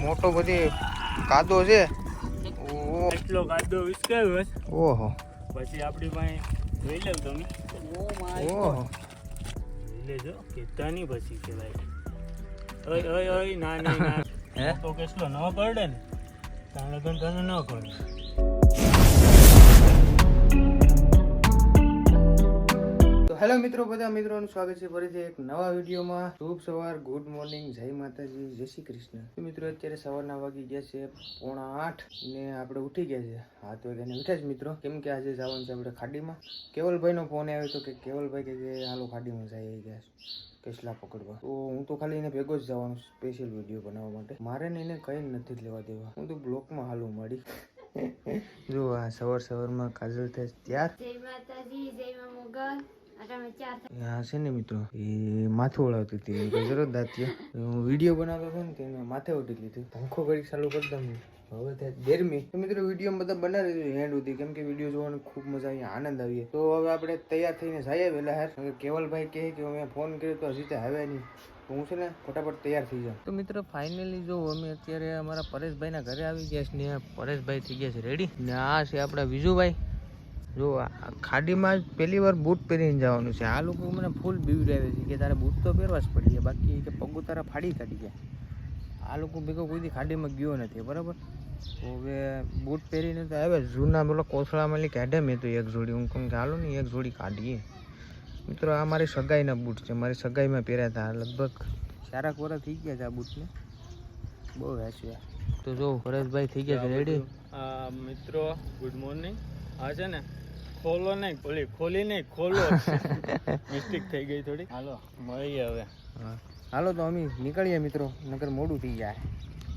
મોટો બધી કાદો છે. એટલો કાદો વિસ્કાયો છે ઓહો. પછી આપણી પાસે જોઈ લેવ તમે. ઓહો. લેજો. કેતાની પછી કે ભાઈ ઓય ઓય ઓય ના ના ના. તો કેટલો ન પડે ને? તાણે તો ન કરડે તો હેલો મિત્રો, બધા મિત્રોનું સ્વાગત છે ફરીથી એક નવા વિડીયોમાં. શુભ સવાર, ગુડ મોર્નિંગ, જય માતાજી, જય શ્રી કૃષ્ણ. મિત્રો, અત્યારે સવારના વાગી ગયા છે પોણા આઠ ને આપણે ઉઠી ગયા છે. હાથ વાગ્યાને ઉઠ્યા છે મિત્રો. કેમ કે આજે જવાનું છે આપણે ખાડીમાં. કેવલભાઈનો ફોન આવ્યો હતો કે કેવલભાઈ કે જે હાલો ખાડીમાં આવી ગયા કેસલા પકડવા. તો હું તો ખાલી એને ભેગો જ જવાનું સ્પેશિયલ વીડિયો બનાવવા માટે. મારે ને એને કંઈ નથી જ લેવા દેવા. હું તો બ્લોકમાં હાલું મળી જો આ સવાર સવારમાં કાજલ થાય ત્યાર. જય માતાજી, જય મા મોગલ. હા છે ને મિત્રો. એ માથું ઓળાવતી હતી. કે જરૂર હું વીડિયો બનાવતો હતો ને તેને માથે ઉઠી લીધું. પંખો કરી ચાલુ કરી દઉં હવે ત્યાં ગરમી. તો મિત્રો વીડિયો બધા બનાવી દીધું હેન્ડ સુધી. કેમ કે વીડિયો જોવાની ખૂબ મજા આવી આનંદ આવીએ તો હવે આપણે તૈયાર થઈને જઈએ વહેલા હાર કેવલભાઈ કહે કે મેં ફોન કર્યો તો હજી તે આવ્યા નહીં. તો હું છે ને ફટાફટ તૈયાર થઈ જાઉં. તો મિત્રો ફાઇનલી જો અમે અત્યારે અમારા પરેશભાઈના ઘરે આવી ગયા છે ને પરેશભાઈ થઈ ગયા છે રેડી ને આ છે આપણા વિજુભાઈ. જો આ ખાડીમાં જ પહેલી વાર બૂટ પહેરીને જવાનું છે. આ લોકો મને ફૂલ બીવડાવે છે કે તારે બૂટ તો પહેરવા જ પડી જાય બાકી કે પગો તારા ફાડી કાઢી ગયા. આ લોકો ભેગો કોઈ દી ખાડીમાં ગયો નથી બરાબર? તો હવે બૂટ પહેરીને તો આવે જૂના પેલો કોથળામાં કાઢે મેં તો એક જોડી. હું કહું કે હાલો ને એક જોડી કાઢીએ. મિત્રો આ મારી સગાઈના બૂટ છે મારી સગાઈમાં પહેર્યા હતા લગભગ ચારક વર્ષ થઈ ગયા છે આ બૂટને. બહુ વેચ્યા. તો જો હરેશભાઈ થઈ ગયા છે રેડી આ મિત્રો ગુડ મોર્નિંગ આ છે ને ખોલો નહીં ખોલી ખોલી નહીં ખોલો. મિસ્ટેક થઈ ગઈ થોડી હાલો મળીએ હવે. હા. હાલો તો અમે નીકળીએ મિત્રો નકર મોડું થઈ જાય.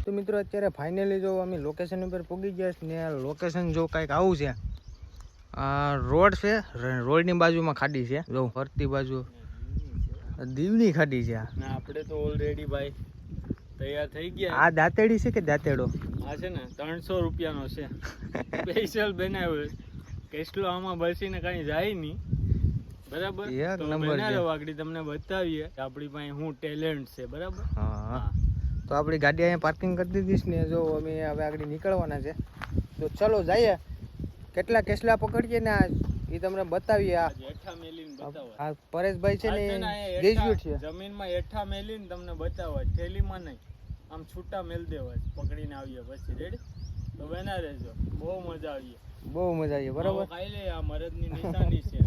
તો મિત્રો અત્યારે ફાઇનલી જો અમે લોકેશન ઉપર પહોંચી ગયા છે ને લોકેશન જો કાંઈક આવું છે. આ રોડ છે રોડની બાજુમાં ખાડી છે. જો ફરતી બાજુ. દીવની ખાડી છે આ. ને આપણે તો ઓલરેડી ભાઈ તૈયાર થઈ ગયા. આ દાંતેડી છે કે દાંતેડો? આ છે ને ત્રણસો રૂપિયાનો છે. સ્પેશિયલ બનાવ્યો છે કેટલો આમાં બસીને કઈ જાય નહીં. બરાબર? તો વાગડી તમને બતાવીએ આપણી પાસે શું ટેલેન્ટ છે બરાબર? હા તો આપણી ગાડી અહીંયા પાર્કિંગ કરી દીધી છે ને જો અમે હવે આગળ નીકળવાના છે. તો ચલો જઈએ. કેટલા કેસલા પકડીએ ને આ એ તમને બતાવીએ. આ પરેશભાઈ છે ને ગ્રેજ્યુએટ છે. જમીનમાં હેઠા મેલીને તમને બતાવવા. થેલીમાં નહીં. આમ છૂટા મેલ દેવા પકડીને આવીએ પછી. રેડી તો બના રહેજો. બહુ મજા આવીએ. બહુ મજા આવી બરાબર? ખાઈ લે આ મરદની નિશાની છે.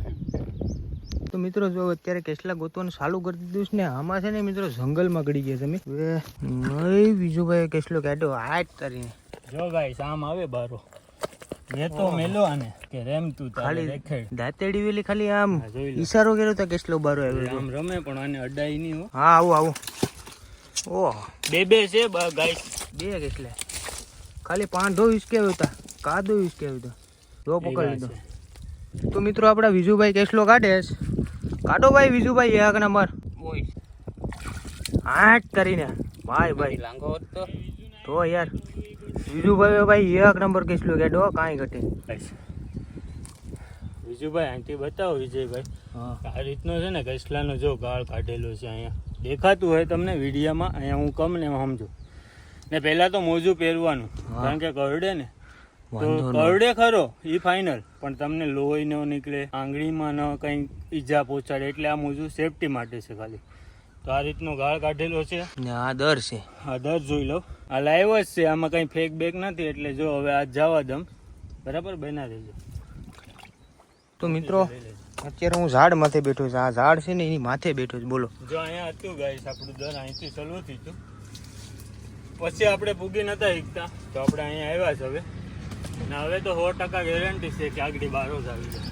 તો મિત્રો જો અત્યારે કેટલા ગોતવાનું ચાલુ કરી દીધું છે ને આમાં છે ને મિત્રો જંગલમાં ગળી ગયા તમે નહીં બીજું ભાઈ કેસલો કાઢ્યો હાટ તારીને. જો ભાઈ આમ આવે બારો. મેં તો મેલો આને કે રેમ તું ખાલી દાંતેડી વેલી ખાલી આમ. ઈશારો કર્યો તો કેટલો બારો આવ્યો આમ રમે પણ આને અડાઈ નહીં હો. હા આવું આવું. ઓહ. બે બે છે ગાઈસ બે કેટલા ખાલી પાંચો વીસ કે હતા કાદો વીસ કે હતો જો પકડી લીધો. તો મિત્રો આપણા વિજુભાઈ કેસલો કાઢે છે. કાઢો ભાઈ વિજુભાઈ એક નંબર. આઠ કરીને. ભાઈ ભાઈ. લાંગો હોત તો. યાર વિજુભાઈ ભાઈ એક નંબર કેસલો કાઢો કાંઈ ઘટે વિજુભાઈ આંટી બતાવો વિજયભાઈ. આ રીતનો છે ને કેસલાનો જો ગાળ કાઢેલો છે અહીંયા. દેખાતું હોય તમને વિડીયામાં અહીંયા હું કમ ને સમજો. ને પહેલાં તો મોજું પહેરવાનું. કારણ કે કરડે ને. કરડે ખરો ઈ ફાઇનલ પણ તમને લોહી ન નીકળે આંગળીમાં ન કંઈ ઈજા પહોંચાડે એટલે આ મોજું સેફટી માટે છે ખાલી. તો આ રીતનો ગાળ કાઢેલો છે. ને આ દર છે. આ દર જોઈ લો. આ લાઈવ જ છે આમાં કંઈ ફેક બેક નથી એટલે જો હવે આ જવા દમ. બરાબર? બના દેજો તો મિત્રો અત્યારે હું ઝાડ માથે બેઠો છું. આ ઝાડ છે ને એની માથે બેઠો છું. બોલો. જો અહીંયા હતું ગાઈસ આપણું દર અહીંથી ચલવું હતું. પછી આપણે પૂગી નતા શીખતા તો આપણે અહીંયા આવ્યા છે હવે. અને હવે તો સો ટકા ગેરંટી છે કે આગળ બારો જ આવી જાય.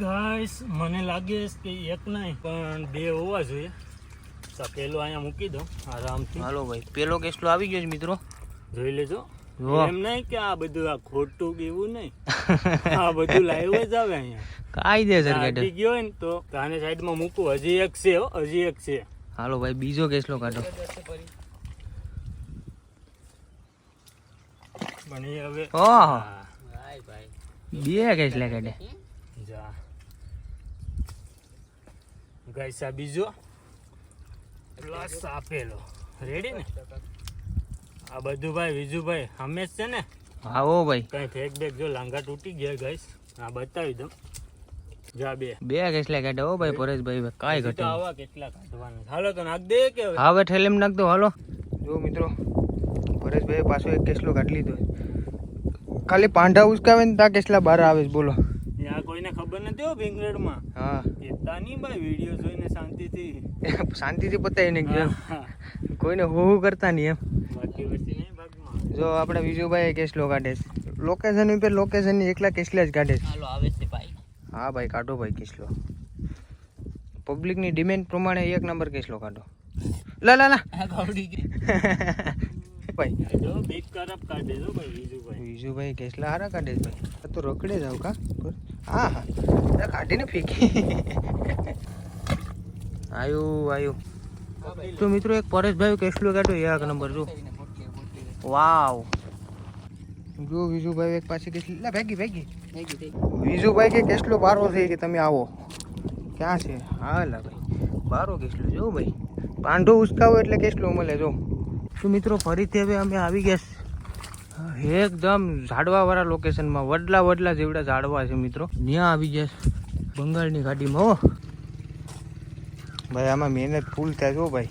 ગાઈસ મને લાગે છે કે એક નહીં પણ બે હોવા જોઈએ. તો પેલો અહીંયા મૂકી દઉં આરામથી. હાલો ભાઈ પેલો કેસલો આવી ગયો છે મિત્રો. જોઈ લેજો. એમ નહીં કે આ બધું આ ખોટું કે એવું નહીં. આ બધું લાઈવ જ આવે અહીંયા. કાઈ દે સર ગયો ને તો આને સાઈડમાં મૂકવું હજી એક છે હો, હજી એક છે. હાલો ભાઈ બીજો કેસલો કાઢો. હા, બે કેસલા કાઢે. બીજો. પ્લસ આપેલો રેડી ને? આ બધું ભાઈ વિજુભાઈ હંમેશ છે ને? હા ઓ ભાઈ. કઈ ફેક બેક જો લાંગા તૂટી ગયા ગાઈસ. આ બતાવી દઉં. જા બે. બે કેટલા કાઢે ભાઈ પરેશભાઈ કાંઈ હજી આવા કેટલા કાઢવાના. હાલો તો નાખ દે કે હવે? ઠેલેમ નાખ દો હાલો. જો મિત્રો પરેશભાઈ પાછો એક કેસલો કાઢી લીધો. ખાલી પાંડા ઉસકાવે ને તા કેસલા બહાર આવે છે બોલો. આ કોઈને ખબર નથી હો ભીંગરેડમાં? હા. એતા નહીં ભાઈ વીડિયો જોઈને શાંતિથી. શાંતિથી પતાવી ને ગયો. હા. કોઈને હો હો કરતા નહીં એમ. બાકી વસ્તી નહીં ભાગમાં. જો આપણે વિજુભાઈ કેસલો કાઢે છે. લોકેશન ઉપર લોકેશન એકલા કેસલા જ કાઢે છે. હાલો આવે હા ભાઈ કાઢો ભાઈ કેસલો. પબ્લિકની ડિમાન્ડ પ્રમાણે એક નંબર કેસલો કાઢો. લા લા લા. ભાઈ. કેસલા હારા કાઢે ભાઈ. તો રખડે જાવ કા? હા હા. કાઢીને ફેંકી. આયુ આયુ. તો મિત્રો એક પરેશભાઈ કેસલો કાઢો એક નંબર જો. વાવ જો વિજુભાઈ એક પાછી કેસલી લા ભેગી ભેગી. વિજુભાઈ કે કેટલો બારો છે કે તમે આવો? ક્યાં છે? હા લા ભાઈ. બારો કેટલો જો ભાઈ. પાંડો ઉસકાવો એટલે કેટલો મળે જો. તો મિત્રો ફરીથી હવે અમે આવી ગયા એકદમ ઝાડવાવાળા લોકેશનમાં વડલા વડલા જેવડા ઝાડવા છે મિત્રો. ત્યાં આવી ગયા બંગાળની ગાડીમાં હો. ભાઈ આમાં મહેનત ફૂલ થાય જો ભાઈ.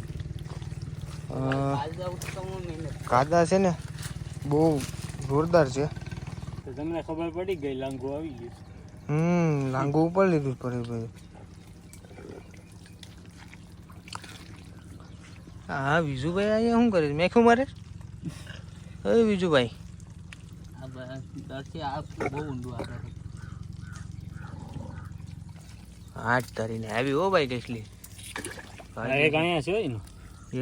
કાદા છે ને બહુ જોરદાર છે. તો તમને ખબર પડી ગઈ લાંગુ આવી ગયું હમ લાંગુ ઉપર લીધું પડે ભાઈ હા વિજુભાઈ અહીંયા શું કરે મેખું મારે? હવે વિજુભાઈ. હાથ તારીને આવી હો ભાઈ કેટલી એક અહીંયા છે ને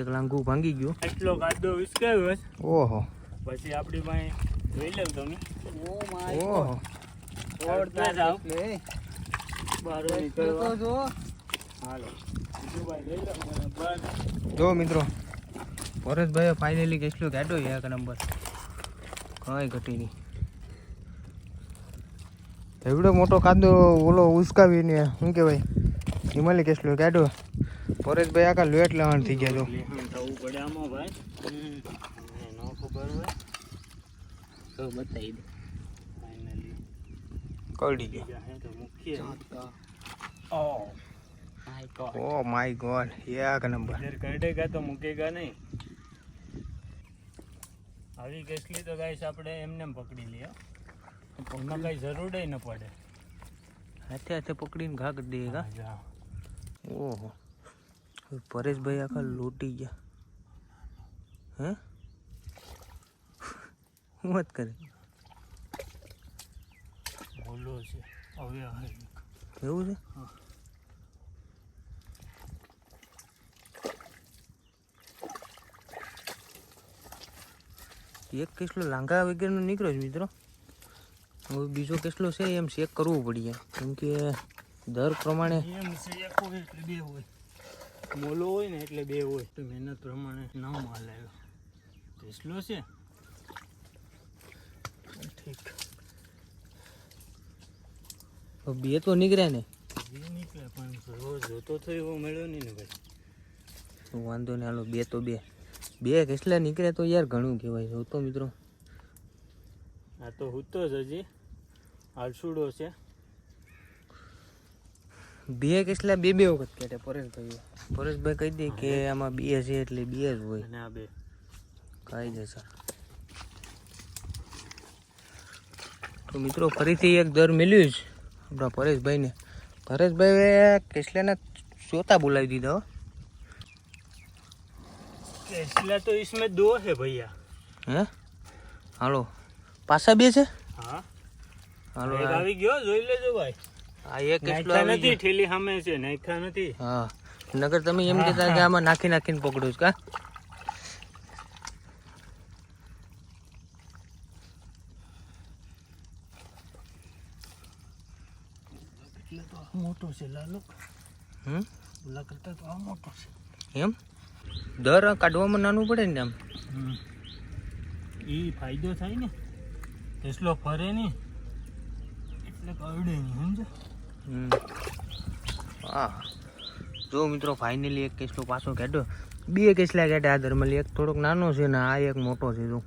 એક લાંગુ ભાંગી ગયું. એટલો કાદો વિસકાયો છે. ઓહો. પછી આપણી પાસે જોઈ તમે. જાવ બારો નીકળવા. હાલો. જો મિત્રો પરેશભાઈએ ફાઇનલી કેટલું કાઢ્યો એક નંબર કઈ ઘટી નહીં. એવડો મોટો કાદો ઓલો ઉસકાવીને શું કહેવાય? હિમાલય કેસલો કાઢ્યો? પરેશભાઈ આખા લેટ લેવાનું થઈ ગયા જો લેહણ થવું પડે આમાં ભાઈ મને ન ખબર હોય તો બતાવી દે. ફાઇનલી કરડી ગયો. Oh. My god oh my god એક નંબર. ઇધર કરડેગા તો મૂકેગા નહીં. આવી ગેસલી તો ગાઈસ આપણે એમને પકડી લઈએ. પગમાં કઈ જરૂર ન પડે. હાથે હાથે પકડીને ઘાક કરી દઈએ કા? ઓહો. પરેશભાઈ આખા લૂટી ગયા. હે? હું વાત કરે. બોલો છે. હવે એવું છે? હા. એક કેસલો લાંઘા વગેરેનો નીકળ્યો છે મિત્રો. હવે બીજો કેસલો છે એમ ચેક કરવું પડીએ કેમ કે દર પ્રમાણે એમ છે એક હોય એટલે બે હોય. મોલો હોય ને એટલે બે હોય. તો મહેનત પ્રમાણે ના માલ આવ્યો કેસલો છે? ઠીક. બે તો નીકળ્યા ને. બે નીકળે પણ જોતો થયો એવો મળ્યો નહીં ને ભાઈ. તો વાંધો ને હાલો બે તો બે. બે કેસલા નીકળે તો યાર ઘણું કહેવાય જોતો મિત્રો. આ તો હુતો જ હજી. આલસુડો છે. બે કેસલા બે બે વખત કેટે પરેશભાઈ પરેશભાઈ કહી દે કે આમાં બે છે એટલે બે જ હોય. અને આ બે. કાંઈ જશે તો મિત્રો ફરીથી એક દર મળ્યું જ આપણા પરેશભાઈને પરેશભાઈએ કેસલાના ચોથા બોલાવી દીધા હો केसला तो इसमें दो है भैया હે હાલો પાછા બે છે हाँ હાલો એક આ આવી ગયો જોઈ લેજો ભાઈ આ એક કેસલો નાખ્યા આવી નથી ગયો. ઠેલી સામે છે નાખ્યા નથી હા નગર તમે એમ કહેતા કે આમાં નાખી નાખીને પકડું છું કા મોટો છે લાલો હમ? ઓલા કરતા તો આ મોટો છે. એમ? દર કાઢવામાં નાનું પડે ને આમ એ ફાયદો થાય ને. કેસલો ફરે નહીં. એટલે કરડે નહીં સમજો હમ. હા. જો મિત્રો ફાઇનલી એક કેસલો પાછો કાઢ્યો. બે કેસલા કાઢ્યા આ ધર્મલી. એક થોડોક નાનો છે ને આ એક મોટો છે જો.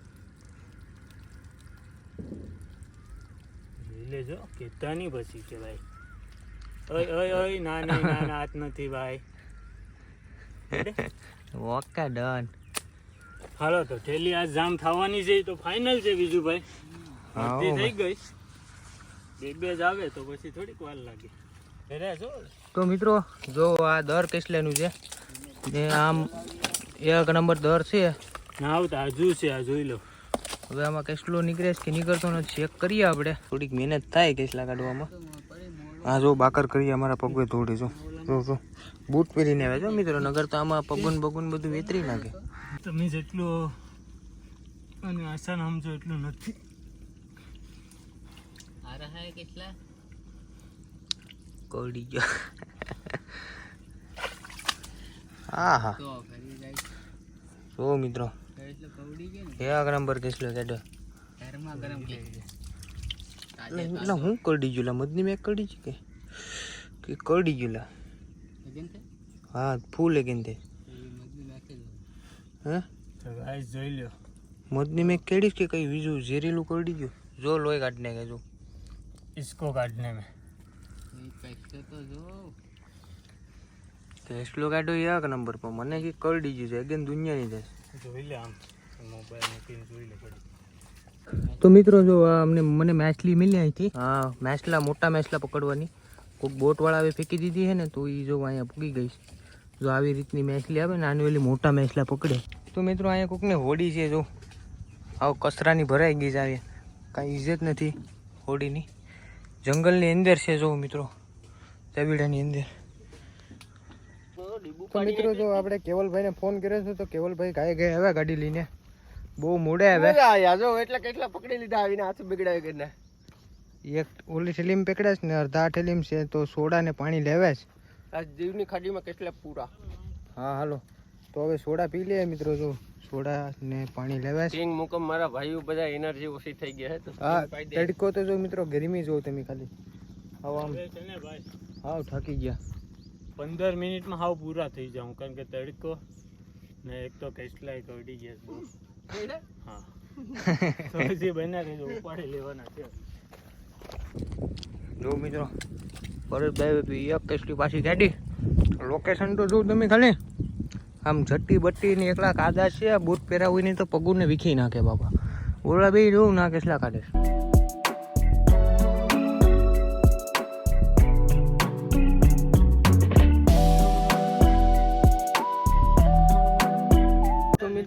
લેજો કેતા નહીં પછી કે ભાઈ ઓય ઓય ઓય ના ના ના ના આજ નથી ભાઈ. Okay done. હાલો તો થેલી આ જામ થવાની છે તો ફાઇનલ છે બીજું ભાઈ. અડધી થઈ ગઈ. બે બે જ આવે તો પછી થોડીક વાર લાગે. અરે જો તો મિત્રો જો આ દર કેસલેનું છે? ને આમ એક નંબર દર છે. ના આવતા હજુ છે આ જોઈ લો. હવે આમાં કેસલો નીકળે છે કે નીકળતો નથી ચેક કરીએ આપણે. થોડીક મહેનત થાય કેસલા કાઢવામાં. હા જો બાકર કરીએ અમારા પગવે થોડી જો. જો જો. બૂટ પહેરીને આવે જો મિત્રો નગર તો આમાં પગન બગુન બધું વેતરી નાખે. તમે જેટલું અને આસાન સમજો એટલું નથી. કવડી ગયો. હા હા. જો મિત્રો. એક નંબર કેસલો કાઢ્યો. એટલે હું કરડી ગયું મદની મેં કરડી છે કે? કે કરડી ગયું હા ફૂલ લગીન તે હે? જોઈ લ્યો. મદની મેં કેડી કે કઈ બીજું ઝેરીલું કરડી ગયું? જો લોહી કાઢને કે જો. ઇસકો કાઢને મેં. ફેસલો કાઢો એક નંબર પર. મને કે કરડી ગયું છે. અગેન દુનિયાની દેશ જોઈ લે આમ. મોબાઈલ મૂકીને જોઈ લે પડી. તો મિત્રો જો અમને મને માછલી મળી અહીંથી હા માછલા મોટા મેચલા પકડવાની. કોઈક બોટવાળા હવે ફેંકી દીધી છે ને તો એ જો અહીંયા પૂગી ગઈ છે. જો આવી રીતની મેચલી આવે ને આની ઓલી મોટા મેચલા પકડે. તો મિત્રો અહીંયા કોઈકને હોડી છે જો. આવો કચરાની ભરાઈ ગઈ છે આવી. કાંઈ ઇજ્જત નથી હોડીની. જંગલની અંદર છે જો મિત્રો. ચબીડાની અંદર. મિત્રો જો આપણે કેવલભાઈને ફોન કર્યો છે તો કેવલભાઈ ગાય ગયા આવ્યા ગાડી લઈને. બહુ મોડે આવ્યા જો એટલે કેટલા પકડી લીધા આવીને હાથ બગડાવી કરીને એક ઓલી ઠેલીમ પકડે છે ને અડધા ઠેલીમ છે તો સોડા ને પાણી લેવા છે. આ જીવની ખાડીમાં કેટલા પૂરા. હા હાલો. તો હવે સોડા પી લે મિત્રો જો સોડા ને પાણી લેવા છે. કિંગ મુકમ મારા ભાઈઓ બધા એનર્જી ઓછી થઈ ગયા છે તો હા તડકો તો જો મિત્રો ગરમી જો તમે ખાલી. હાવ આમ. હવે છે ને ભાઈ. હાવ થાકી ગયા. પંદર મિનિટમાં હાવ પૂરા થઈ જાઉં કારણ કે તડકો ને એક તો કેસલાય કરડી ગયા છે બહુ. હા. તો હજી બના રહેજો ઉપાડી લેવાના છે. જો મિત્રો ભરતભાઈ એક કેસલી પાછી ગાડી. લોકેશન તો જોઉં તમે ખાલી. આમ જટ્ટી બટ્ટી ને એકલા કાદા છે બૂટ પહેરા હોય ને તો પગુને વીખી નાખે બાપા. ઓલા બે જોઉં ના કેટલા કાઢે છે.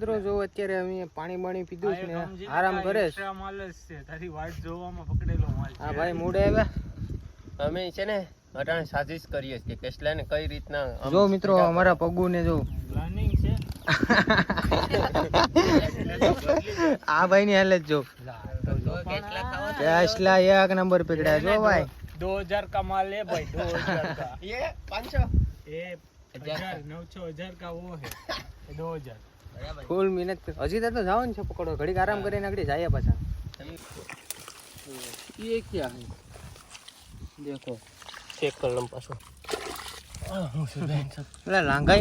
મિત્રો જો અત્યારે અમે પાણી બાણી પીધું છે ને આરામ કરે છે એક્સ્ટ્રા માલ જ છે તારી વાટ જોવામાં પકડેલો માલ છે હા ભાઈ મોડે આવ્યા અમે છે ને અટાણે સાજિશ કરીએ છીએ કે કેસલાને કઈ રીતના આમ જો મિત્રો અમારા પગુ ને જો પ્લાનિંગ છે આ ભાઈ ની હાલત જો કેસલા એક નંબર પકડ્યા જો ભાઈ दो हजार का माल है भाई दो हजार का એ પાંચસો ये हजार नौ छो हजार का वो है ये दो हजार ફૂલ મહેનત હજી તો જાઓ ને છે પકડો. ઘડીક આરામ કરીને આગળ જાય પાછા. ये क्या है देखो चेक कर लम पाछो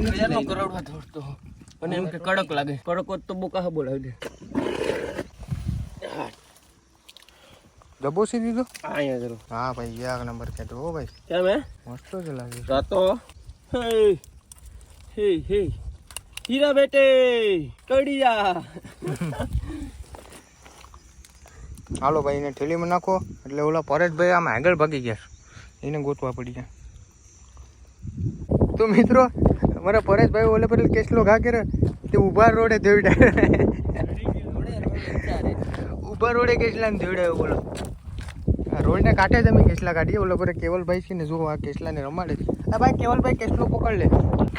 નથી એનો અને એમ કે કડક લાગે. કડકો તો બોકા બોલાવી દે. ડબ્બો સી દીધો? અહીંયા હા ભાઈ એક નંબર કે હો ભાઈ. કેમ મસ્ત જ લાગે. તો હે હે હે. હીરા બેટે, કડિયા. હાલો ભાઈ, એને ઠેલીમાં નાખો. એટલે ઓલા પરેશભાઈ આમ આગળ ભાગી ગયા. એને ગોતવા પડી જાય તો મિત્રો અમારા પરેશભાઈ ઓલે પર કેસલો ઘા કરે તે ઊભા રોડે દેવડાય ઊભા રોડે કેસલા ને દેવડાયો બોલો. રોડને કાંઠે જ અમે કેસલા કાઢીએ? ઓલો પર કેવલભાઈ છે ને, જો આ કેસલાને રમાડે છે. આ ભાઈ કેવલભાઈ કેસલો પકડ લે?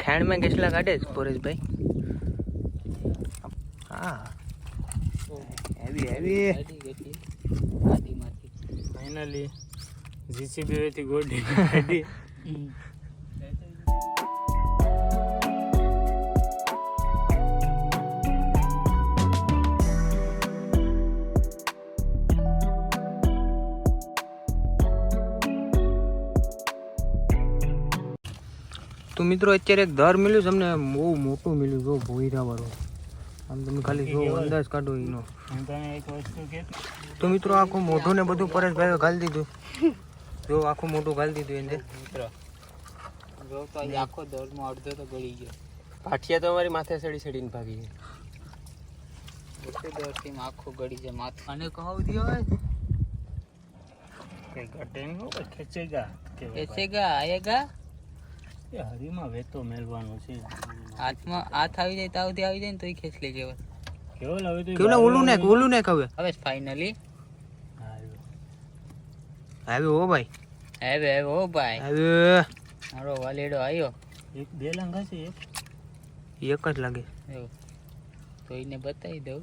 ખેણમાં કેસલા કાઢે છે પરેશભાઈ? હા હેવી હેવી ફાઇનલી જીસીબી થી તો મિત્રો અત્યારે એક દર મળ્યું છે અમને બહુ મોટું મળ્યું જો ભોયરા વાળું આમ તમે ખાલી જો અંદાજ કાઢો એનો. હું તને એક વસ્તુ કહેતો તો મિત્રો આખું મોઢું ને બધું પરેશભાઈ ગાલી દીધું. જો આખું મોઢું ગાલી દીધું એને. મિત્રો જો તો આખો દોડમાં અડધો તો ગળી ગયો. પાઠિયા તો અમારી માથે સડી સડીને ભાગી જાય દોડથી આખો ગળી જાય. માથું અને કહું દિયો કે ઘટે હો ભાઈ, ખેંચેગા આયેગા એ હરીમાં વેતો મેલવાનો છે. હાથમાં હાથ આવી જાય તાવથી આવી જાય ને તોય ખેંચ લેજે હવે. કેવલ હવે તો ઓલું ને ઓલું ને હવે. હવે ફાઇનલી હારું. ઓ હો ભાઈ. હવે હવે ઓ ભાઈ. આવ્યો. મારો વાલેડો આવ્યો. એક બે લાંઘા છે એક? એક જ લાગે. એવું. તો એને બતાવી દઉં.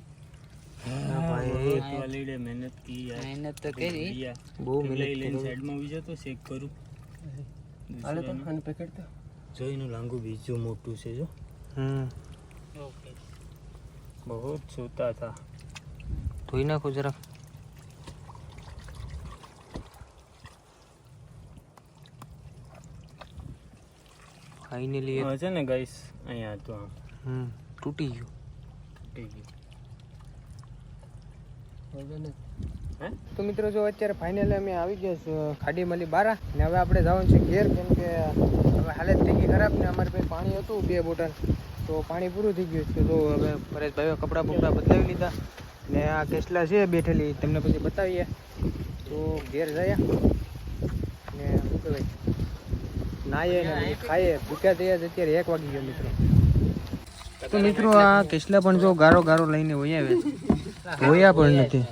ભાઈ. વાલીડે મહેનત કી મહેનત તો કરી. બહુ લઈ મહેનત. સાઈડમાં આવી જતો ચેક કરું. જો એનું લાંગુ બીજું મોટું છે જો. હમ ઓકે બહુ જ સૂતા હતા ધોઈ નાખો જરાક ફાઇનલી હા, છે ને ગાઈસ અહીંયા હતું આમ હમ તૂટી ગયું તૂટી ગયું હે તો મિત્રો જો અત્યારે ફાઇનલી અમે આવી ગયા છે ખાડી મળી બારા ને હવે આપણે જવાનું છે ઘેર કેમ કે હવે હાલત થઈ ગઈ ખરાબ ને અમારે પાસે પાણી હતું બે બોટલ તો પાણી પૂરું થઈ ગયું છે. તો હવે પરેશભાઈઓ કપડાં બપડા બદલાવી લીધા ને આ કેસલા છે બેઠેલી તમને પછી બતાવીએ. તો ઘેર જયા ને શું કહેવાય? નાઈએ ને ખાઈએ. ભૂખ્યા થયા અત્યારે એક વાગી ગયો મિત્રો. તો મિત્રો આ કેસલા પણ જો ગારો ગારો લઈને વહી આવે ધોયા પણ નથી.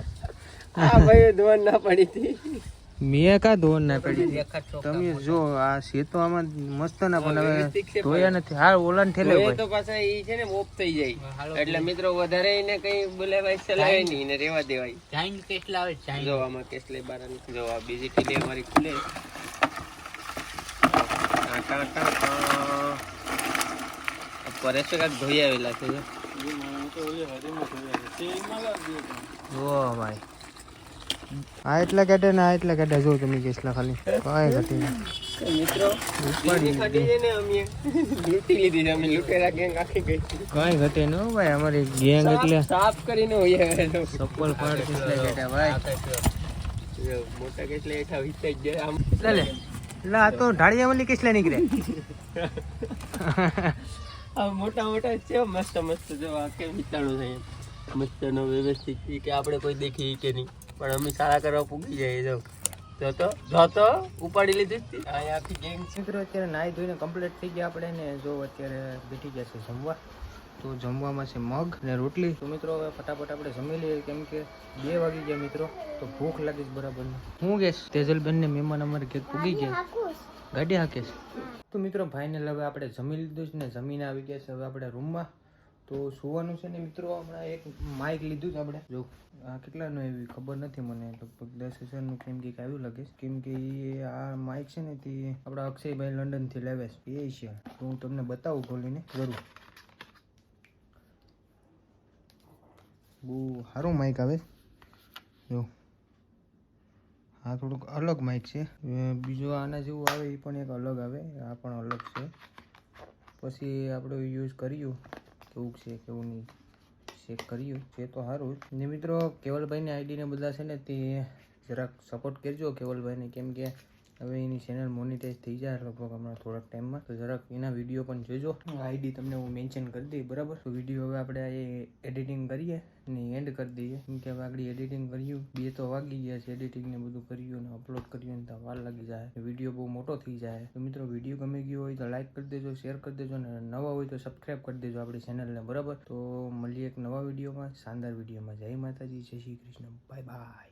મેં કા ધોન ના પડી તમે જો આ સેતો આમાં મસ્ત ના પણ હવે ધોયા નથી. હા ઓલાને ઠેલે તો પાછા ઈ છે ને મોપ થઈ જાય. એટલે મિત્રો વધારે એને કઈ બોલાવાય ચલાવે નહીં ને રેવા દેવાય. જાઈન કેટલા આવે જાઈન. જો આમાં કેસ બાર જો આ બીજી ટીલી અમારી ખુલે. પરેશ કાંઈક ધોઈ આવેલા છે જો. જો ભાઈ. આ એટલા કાઢે ને આ એટલા કાઢે જો તમે કેસલા ખાલી. કાંઈ ઘટી મિત્રો ને કાંઈ ઘટે ભાઈ અમારી ગેંગ એટલે સાફ કરીને ચપ્પલ ભાઈ. મોટા કેટલે હેઠા વિચાઈ ગયા આમ. લે આ તો ઢાળિયામાં કેસલા નીકળે? આ મોટા મોટા છે મસ્ત મસ્ત. જો આ કેમ વિચારણું છે મસ્ત નો વ્યવસ્થિત કે આપણે કોઈ દેખી કે નહીં. પણ અમે સારા કરવા પૂગી જાય જો. જોતો તો ઉપાડી લીધી હતી. આખી ગેંગ મિત્રો અત્યારે નાહી ધોઈને કમ્પ્લીટ થઈ ગયા આપણે ને જો અત્યારે બેઠી ગયા છે જમવા. તો જમવામાં છે મગ ને રોટલી. તો મિત્રો હવે ફટાફટ આપણે જમી લઈએ કેમ કે બે વાગી ગયા મિત્રો. તો ભૂખ લાગી છે બરાબર હું ગેસ? તેજલબેન ને મહેમાન અમારે ઘેર પૂગી ગયા. ગાડી હાકેશ તો મિત્રો ફાઇનલ હવે આપણે જમી લીધું છે ને જમીને આવી ગયા છે હવે આપણે રૂમમાં તો સુવાનું છે ને મિત્રો, હમણાં એક માઇક લીધું છે આપણે. જો, આ કેટલાનું એવી ખબર નથી મને, લગભગ દસ હજારનું કેમ કે આવ્યું લાગે કેમ કે આ માઇક છે ને તે આપણા અક્ષયભાઈ લંડનથી લાવે છે. એ છે. તો હું તમને બતાવું ખોલીને, જરૂર. બહુ સારું માઇક આવે જો. આ થોડુંક અલગ માઇક છે. બીજો આના જેવું આવે, એ પણ એક અલગ આવે. આ પણ અલગ છે. પછી આપણે યુઝ કર્યું. કેવું છે, કેવું નહીં ચેક કર્યું છે તો સારું. ને મિત્રો, કેવલભાઈની આઈડીને બધા છે ને તે જરાક સપોર્ટ કરજો કેવલભાઈને કેમ કે હવે એની ચેનલ મોનિટાઈઝ થઈ જાય લગભગ હમણાં થોડાક ટાઈમમાં તો જરાક એના વીડિયો પણ જોજો. આઈડી તમને હું મેન્શન કરી દઈ બરાબર? તો વીડિયો હવે આપણે એ એડિટિંગ કરીએ ને એન્ડ કરી દઈએ. કેમ કે હવે આગળ એડિટિંગ કર્યું, બે તો વાગી ગયા છે. એડિટિંગ ને બધું કર્યું ને અપલોડ કર્યું ને તો વાર લાગી જાય. વીડિયો બહુ મોટો થઈ જાય. તો મિત્રો વીડિયો ગમી ગયો હોય તો લાઈક કરી દેજો શેર કરી દેજો ને નવા હોય તો સબસ્ક્રાઈબ કરી દેજો આપણી ચેનલને બરાબર? તો મળીએ એક નવા વિડીયોમાં શાનદાર વિડીયોમાં જય માતાજી, જય શ્રી કૃષ્ણ. Bye bye